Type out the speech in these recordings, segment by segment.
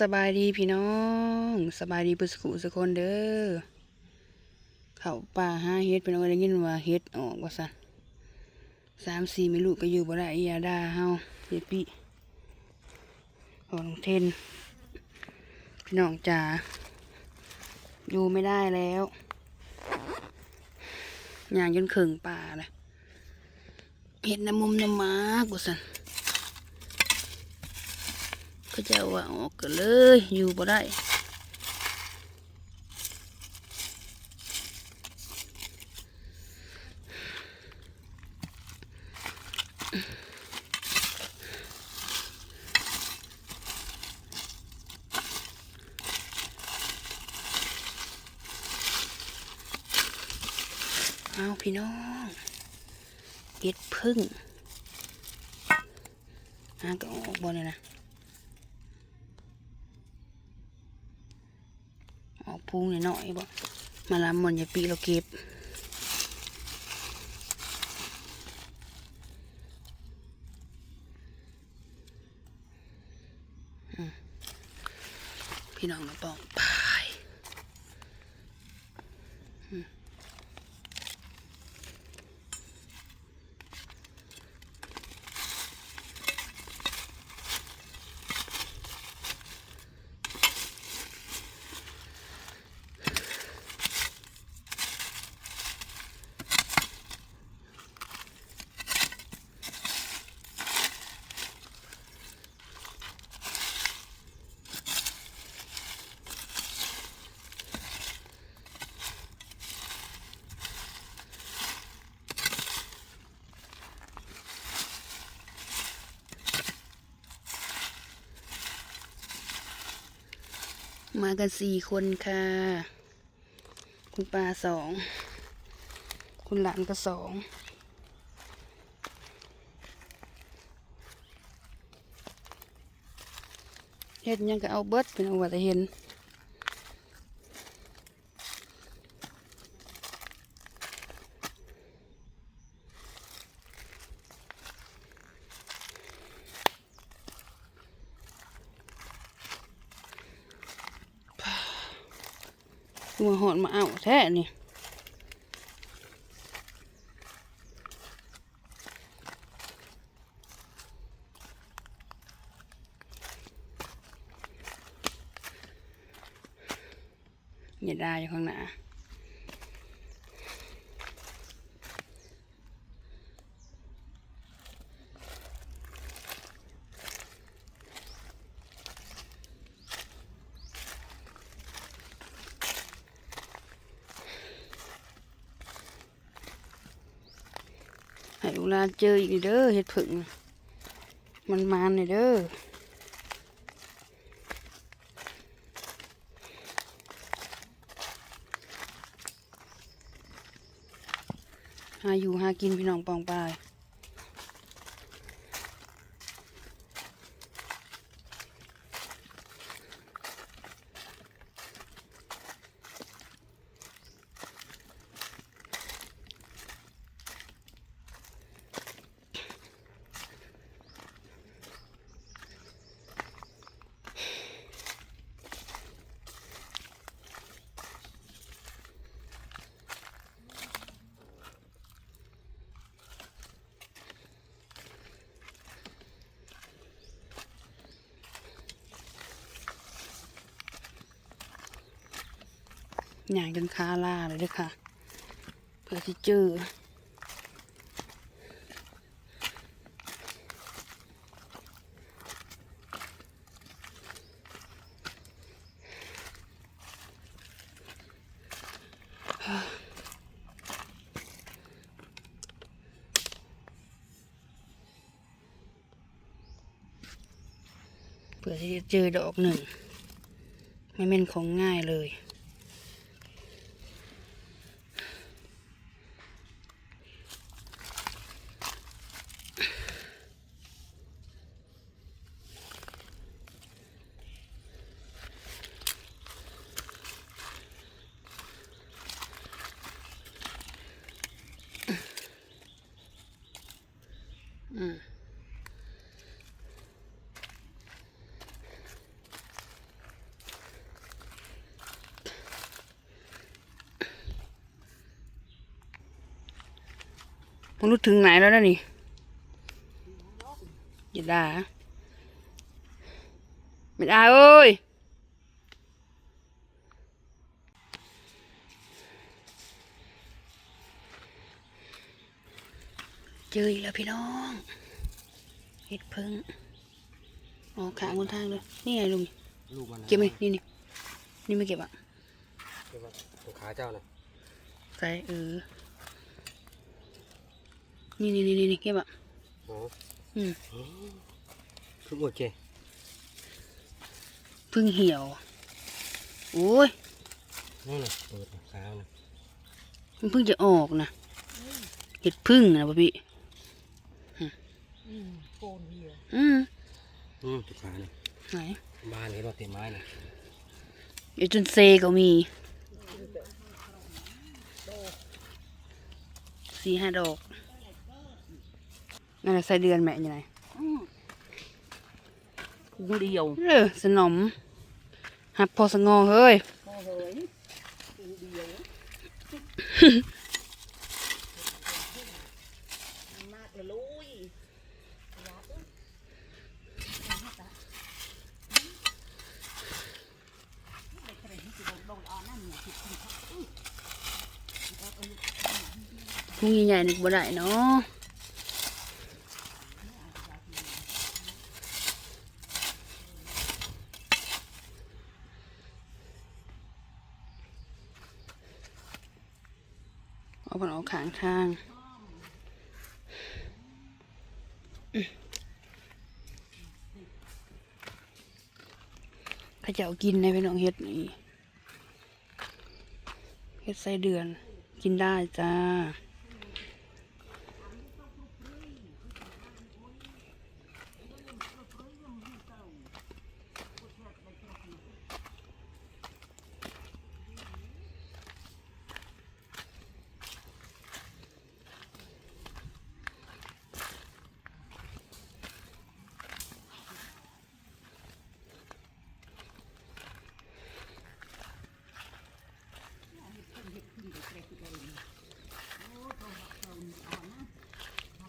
สบายดีพี่น้องสบายดีเพื่อสกุสกคนเด้อเข้าป่าหาเฮ็ดพี่น้องได้ยินว่าเฮ็ดออกว่าซั่นสามสี่ไม่รู้ก็อยู่บ่ได้อียาดาเฮาเฮ็ดปีของเทนพี่น้องจ๋าอยู่ไม่ได้แล้วอย่างจนเข่งป่าเลยเฮ็ดน้ำมุมน้ำมากว่าซั่น ก็จะว่าออกกันเลย อยู่บ่ได้เอาพี่น้องเก็ดพึ่งหาก็ออกบ่เลยนะ ออก พุงหน่อยๆบ่มาลำมันอย่าปีเราเก็บพี่น้องมาปองปา มากันสี่คนค่ะ คุณป้าสอง คุณหลานก็สองเห็ดยังก็เอาเบิดเป็นเอาว่าแต่เห็น มัวหอนมาเอาแท้นี่อย่าได้อยู่ข้างหน้าให้ลูกหลาเจออีกเด้อเห็ดผึ่งมันมานเลยเด้อหาอยู่หากินพี่น้องปองปาย ย่างจนคาล่าเลยด้อค่ะ เพื่อที่เจอเพื่อที่จะเจอดอกหนึ่ง ไม่เป็นของง่ายเลย มนุษย์ถึงไหนแล้วนะนี่อย่าด่าไม่ได้เอ้ยเจออีกแล้วพี่น้องเห็ดเพิ่งออกขางบนทางเลยนี่ไงลุงลูกมันนะเก็บไหมนี่นี่นี่ไม่เก็บอะเก็บไว้ตรงขาเจ้านะใส่เออ นี่นี่นี่นี่นี่เก็บอะอ๋ออืมคือโอเคเพึ่งเหี่ยว โอ้ยนั่นน่ะเปิดขานะมันเพิ่งจะออกนะเห็ดพึ่งนะพ่อพี่โกนเหี่ยวอืมอืมตรงขาเนี่ยไหนบ้านเห็นว่าเต็มไม้นะเดี๋ยวจนเซก็มีสี่ห้าดอก นั่นแหละใส่เดือนแม่ยังไงคุ้งเดียวเออสนมหับพอสงอเฮ้ยพอเฮ้ยคุ้งเดียวมากเลยลุยพรุ่งใหญ่ๆนี่บ่ได้เนาะเอาไปเอาขาง ทางเขาจะเอากินในพี่น้องเฮ็ดนี่ เฮ็ดไส้เดือน กินได้จ้า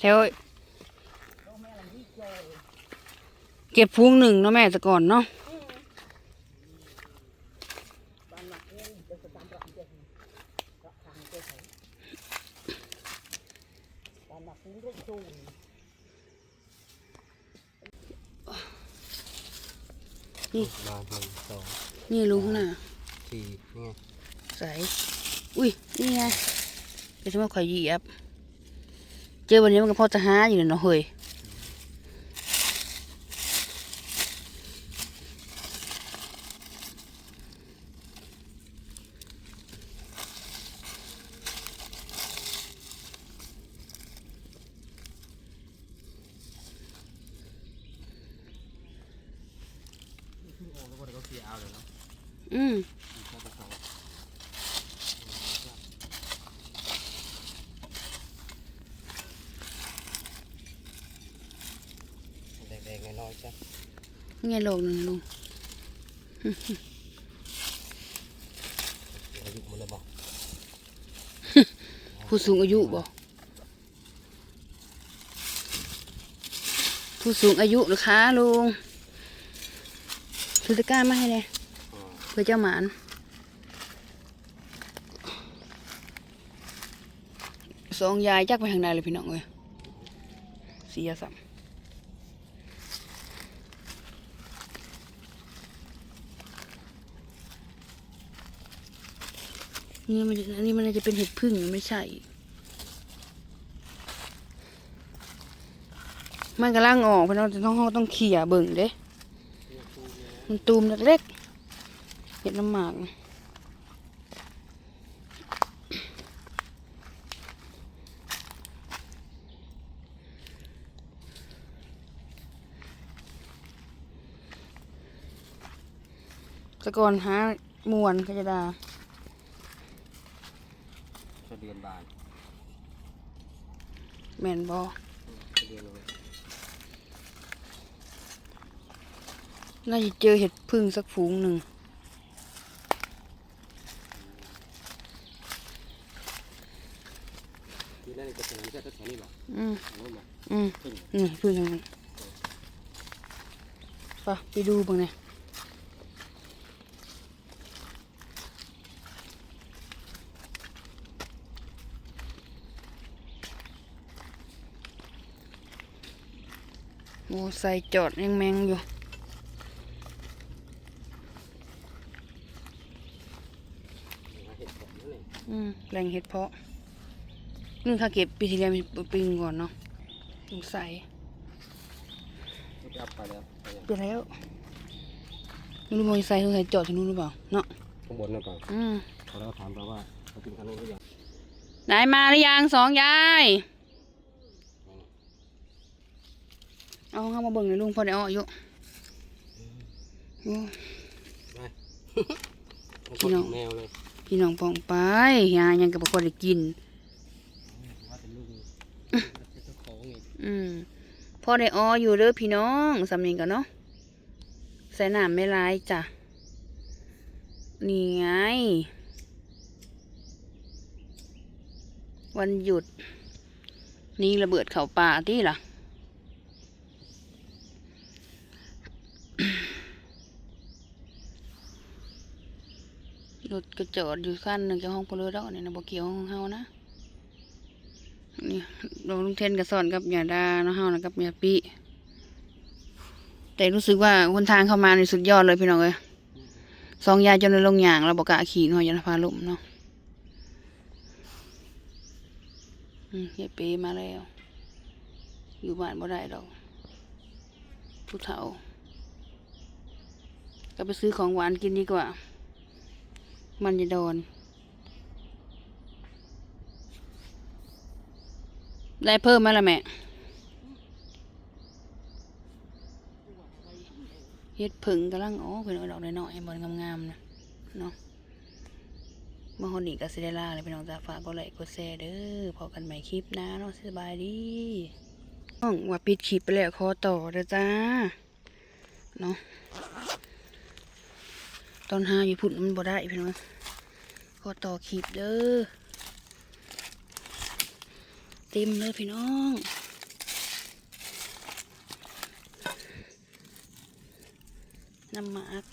แถวเก็บพุงหนึ่งเนาะแม่แต่ก่อนเนาะตอนหลักคุ้งเรื่องสูงบ้านหนึ่งสองนี่ลุงน่ะสี่นี่ไงใส่อุ้ย นี่ไงก็จะมาข่อยเหยียบ เจอวันนี้มันก็พอจะหาอยู่เนาะเฮ้ยอ้แล้วก็เขาเคลียร์เอาเลยเนาะอืม แดงๆน้อยๆจ้ะ นี่ไงโลกหนึ่งลุงอายุมันเลยบอกผู้สูงอายุบ่ผู้สูงอายุหรือคะลุงถือตะกร้ามาให้เลยอ๋อเพื่อเจ้าหมานสองยายจักไปทางใดเลยพี่น้องเอ้ยเสียสัม นี่มันจะอันนี้มันน่าจะเป็นเห็ดพึ่งไม่ใช่ มันกำลังออกเพราะเราจะต้องเราต้องเขี่ยเบิ่งเด้ มันตูมเล็กๆ เห็ดน้ำหมากตะกอนหามวนก็จะดาสะเดือน บานแม่นบอสะเดือนเลยน่าจะเจอเห็ดพึ่งสักฝูงหนึ่ง ที่นั่นก็จะเห็นแค่แถวนี้หรออืมพึ่งทางนั้นไปไปดูบ้างเนี่ย ใส่จอดยังแมงอยู่มาเห็ดแบบนี้เลยอืมแรงเห็ดเพาะนึ่งข้าวเก็บปีที่แล้วมีปิงก่อนเนาะสงสัยไม่ได้เอาไปแล้วไปยังไปแล้วไม่รู้มอใส่สงสัยจอดที่นู้นหรือเปล่าเนาะข้างบนนั่นเปล่าอืมเขาแล้วถามเราว่าเขากินขนมหรือยังไหนมาหรือยังสองยาย เอาเข้ามาเบิ่งเลยลุงพอได้อ้ออยู่โอ้มันพี่ก็น้องแมวเลยพี่น้องปองไปยายังกับพอได้กินว่าเป็นลูกเจ้าของไงอืมพอได้อ้ออยู่เด้อพี่น้องสำเนียงกันเนาะใส่น้ำไม่ร้ายจ้ะนี่ไง วันหยุด นี่ระเบิดเขาป่าที่ล่ะ รถก็จอดอยู่ขั้นหนึ่งจากห้องพลเรือนนี่นะบ่เกี่ยวของเฮานะนี่เราลุงเทนกับสอนกับยาดาเนาะเฮานะกับยาปีแต่รู้สึกว่าคนทางเข้ามาในสุดยอดเลยพี่น้องเอ้ยสองยาจนได้ลงอย่างเราบอกกล้าขี่เนาะยานพาลุ่มเนาะยายปีมาแล้ว อยู่บ้านบ่ได้ดอกผู้เฒ่า ก็ไปซื้อของหวานกินดีกว่า มันจะโดน ได้เพิ่มไหมล่ะแม่เฮ็ดผึ่งกำลังอ๋อเป็นดอกน้อยๆบอลงามๆนะเนาะเมื่อคนนี้ก็สิได้ลาเลยพี่น้องจ้าฝากก็ไลค์กดแชร์เด้อพอกันใหม่คลิปนะเนาะสบายดีน้องว่าปิดคลิปไปแล้วขอต่อเด้อจ้าเนาะ ตอนห้าอยู่พุ่นมันบ่ได้พี่น้องขอต่อขีบเด้อเต็มเลยพี่น้องน้ำหมาก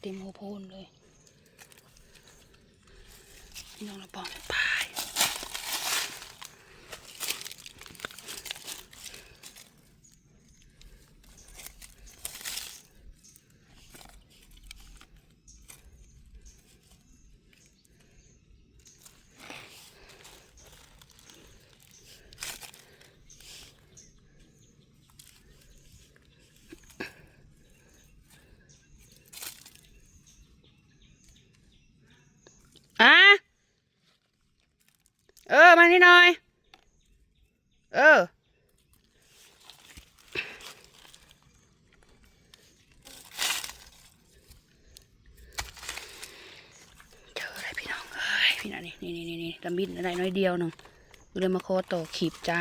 เต็มหัวโพนเลยพี่น้องเราปองพายอะเออ มานี่หน่อย เออ เจออะไรพี่น้องเอ้ยพี่ นี่นี่นี่ละมิดอะไรน้อยเดียวหนึ่งเลยมาโคตต่อขีบจ้า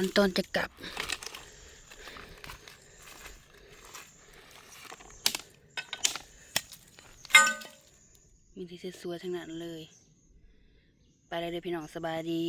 านตอนจะกลับ มีที่สวยๆทั้งนั้นเลย ไปเลยเด้อพี่น้องสบายดี